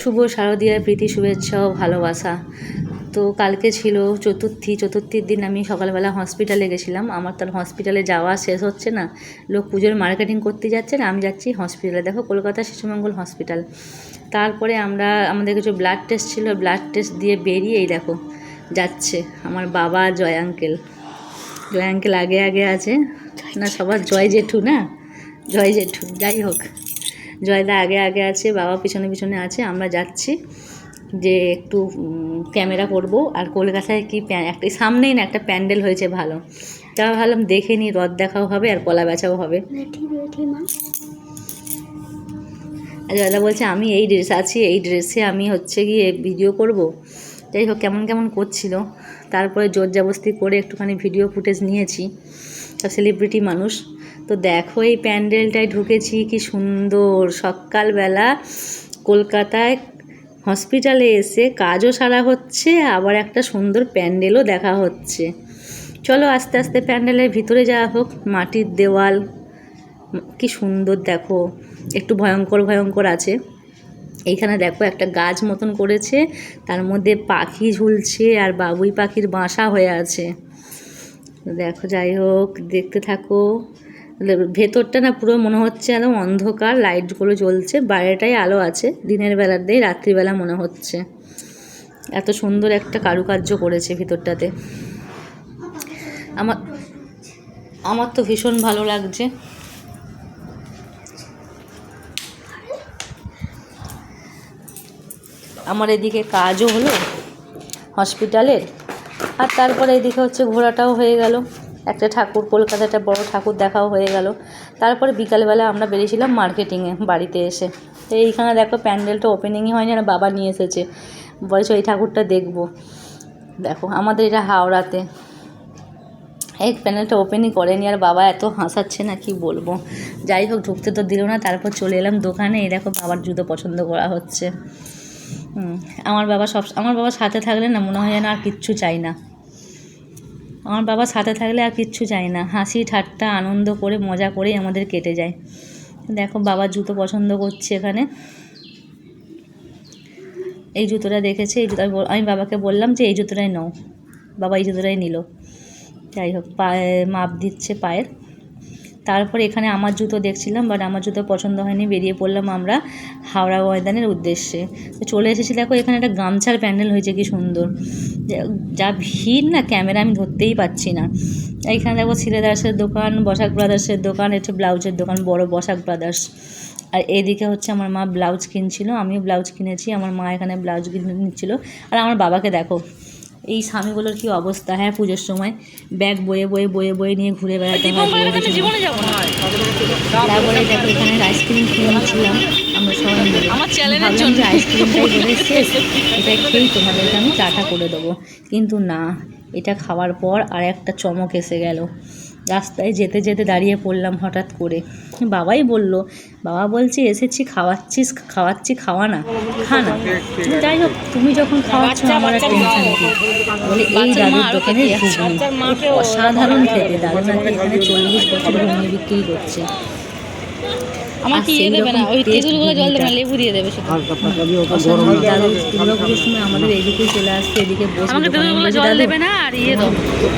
শুভ শারদীয়ার প্রীতি, শুভেচ্ছা ও ভালোবাসা। তো কালকে ছিল চতুর্থী। চতুর্থীর দিন আমি সকালবেলা হসপিটালে গেছিলাম। আমার তার হসপিটালে যাওয়া শেষ হচ্ছে না। লোক পুজোর মার্কেটিং করতে যাচ্ছে না। আমি যাচ্ছি হসপিটালে দেখো, কলকাতা শিশুমঙ্গল হসপিটাল তারপরে আমরা, আমাদের কিছু ব্লাড টেস্ট ছিল। ব্লাড টেস্ট দিয়ে বেরিয়েই দেখো, যাচ্ছে আমার বাবা জয় আঙ্কেল জয় আঙ্কেল আগে আগে আছে। না সবার জয় জেঠু না? জয় জেঠু যাই হোক। জয়দা আগে আগে আছে বাবা পিছনে পিছনে আছে আমরা যাচ্ছি। যে একটু ক্যামেরা করব। আর কলকাতায় কি একটা সামনেই না একটা প্যান্ডেল হয়েছে ভালো। তা ভাবলাম দেখে নিই রথ দেখাও হবে আর কলা বেচাও হবে। আর দাদা বলছে আমি এই ড্রেস আছি এই ড্রেসে আমি হচ্ছে গিয়ে ভিডিও করব। যাই হোক কেমন কেমন করছিল। তারপরে জোর জবস্তি করে একটুখানি ভিডিও ফুটেজ নিয়েছি। সব সেলিব্রিটি মানুষ। তো দেখো এই প্যান্ডেলটায় ঢুকেছি, কি সুন্দর। সকালবেলা কলকাতায় হসপিটালে এসে কাজও সারা হচ্ছে, আবার একটা সুন্দর প্যান্ডেলও দেখা হচ্ছে। চলো আস্তে আস্তে প্যান্ডেলের ভিতরে যাওয়া হোক, মাটির দেওয়াল, কি সুন্দর দেখো। একটু ভয়ঙ্কর ভয়ঙ্কর আছে। এইখানে দেখো একটা গাছ মতন করেছে, তার মধ্যে পাখি ঝুলছে আর বাবুই পাখির বাসা হয়ে আছে। দেখো, যাই হোক, দেখতে থাকো। ভেতরটা না পুরো মনে হচ্ছে একদম অন্ধকার, লাইটগুলো জ্বলছে, বাইরেটাই আলো আছে, দিনের বেলার দিয়ে রাত্রিবেলা মনে হচ্ছে। এত সুন্দর একটা কারুকার্য করেছে ভিতরটাতে। আমার আমার তো ভীষণ ভালো লাগছে। আমার এদিকে কাজও হলো হসপিটালের। আর তারপরে এদিকে হচ্ছে ঘোরাটাও হয়ে গেল। একটা ঠাকুর কলকাতায় একটা বড় ঠাকুর দেখাও হয়ে গেল। তারপরে বিকালবেলা আমরা বেরিয়েছিলাম মার্কেটিংয়ে বাড়িতে এসে। তো এইখানে দেখো প্যান্ডেলটা ওপেনিংই হয়নি আর বাবা নিয়ে এসেছে। বলেছে ওই ঠাকুরটা দেখব। দেখো, আমাদের এটা হাওড়াতে। এই প্যানেলটা ওপেনই করেনি আর বাবা এত হাসাচ্ছে না, কি বলব। যাই হোক, ঢুকতে তো দিল না, তারপর চলে এলাম দোকানে। এই দেখো বাবার জুতো পছন্দ করা হচ্ছে। আমার বাবা সব আমার বাবা সাথে থাকলে না মনে হয় যেন আর কিচ্ছু চাই না। আমার বাবা সাথে থাকলে আর কিচ্ছু চাই না। হাসি, ঠাট্টা, আনন্দ করে, মজা করেই আমাদের কেটে যায়। দেখো বাবা জুতো পছন্দ করছে এখানে। এই জুতোটা দেখেছে, এই জুতো আমি বাবাকে বললাম যে এই জুতোটাই নাও। বাবা এই জুতোটাই নিল। যাই হোক, পায়ে মাপ দিচ্ছে পায়ের। তারপর এখানে আমার জুতো দেখছিলাম বাট আমার জুতো পছন্দ হয়নি, বেরিয়ে পড়লাম আমরা হাওড়া ময়দানের উদ্দেশ্যে। তো চলে এসেছি, দেখো এখানে একটা গামছার প্যান্ডেল হয়েছে, কি সুন্দর। যা- ভিড় না, ক্যামেরা আমি ধরতেই পাচ্ছি না। এইখানে দেখো সিলেদার্সের দোকান, বসাক ব্রাদার্সের দোকান এটা ব্লাউজের দোকান, বড় বসাক ব্রাদার্স। আর এদিকে হচ্ছে আমার মা ব্লাউজ কিনছিল, আমিও ব্লাউজ কিনেছি, আমার মা এখানে ব্লাউজ কিনে নিচ্ছিল। আর আমার বাবাকে দেখো এই স্বামীগুলোর কি অবস্থা? হ্যাঁ পুজোর সময় ব্যাগ বয়ে বয়ে বয়ে বয়ে নিয়ে ঘুরে বেড়াতে হয়। তারপরে দেখো এখানে আইসক্রিম খেয়ে নিচ্ছিলাম আমরা সবাই মিলে আইসক্রিমটাই বোধহয় শেষ এটা খেয়েই তোমাদেরকে আমি চাটা করে দেবো। কিন্তু না এটা খাওয়ার পর আর একটা চমক এসে গেল। রাস্তায় যেতে যেতে দাঁড়িয়ে পড়লাম হঠাৎ করে। বাবাই বলল বাবা বলছে এসেছি খাওয়াচ্ছিস খাওয়াচ্ছি খাওয়া না খা না। যাই হোক তুমি যখন খাওয়াচ্ছ আমার আর টেনশন বলে এই দাদুর দোকানে ঘুগনি অসাধারণ খেতে দাদু নাকি এখানে চল্লিশ বছর ঘুগনি বিক্রি করছে। আমার কি ইয়ে দেবে না ওই তেঁতুলগুলো জল দেবে না লেবু দিয়ে দেবে শুধু। দুর্গাপুজোর সময় আমাদের এদিকে চলে আসছে এদিকে বসে আমাকে তেঁতুলগুলো জল দেবে না আর ইয়ে দাও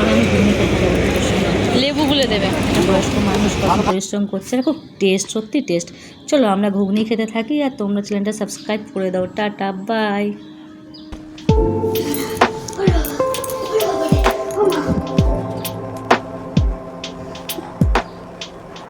আমি ঘুগনি লেবুগুলো দেবে। বয়স্ক মানুষ কত পরিশ্রম করছে খুব টেস্ট সত্যি টেস্ট চলো আমরা ঘুগনি খেতে থাকি আর তোমরা চ্যানেলটা সাবস্ক্রাইব করে দাও। Tata bye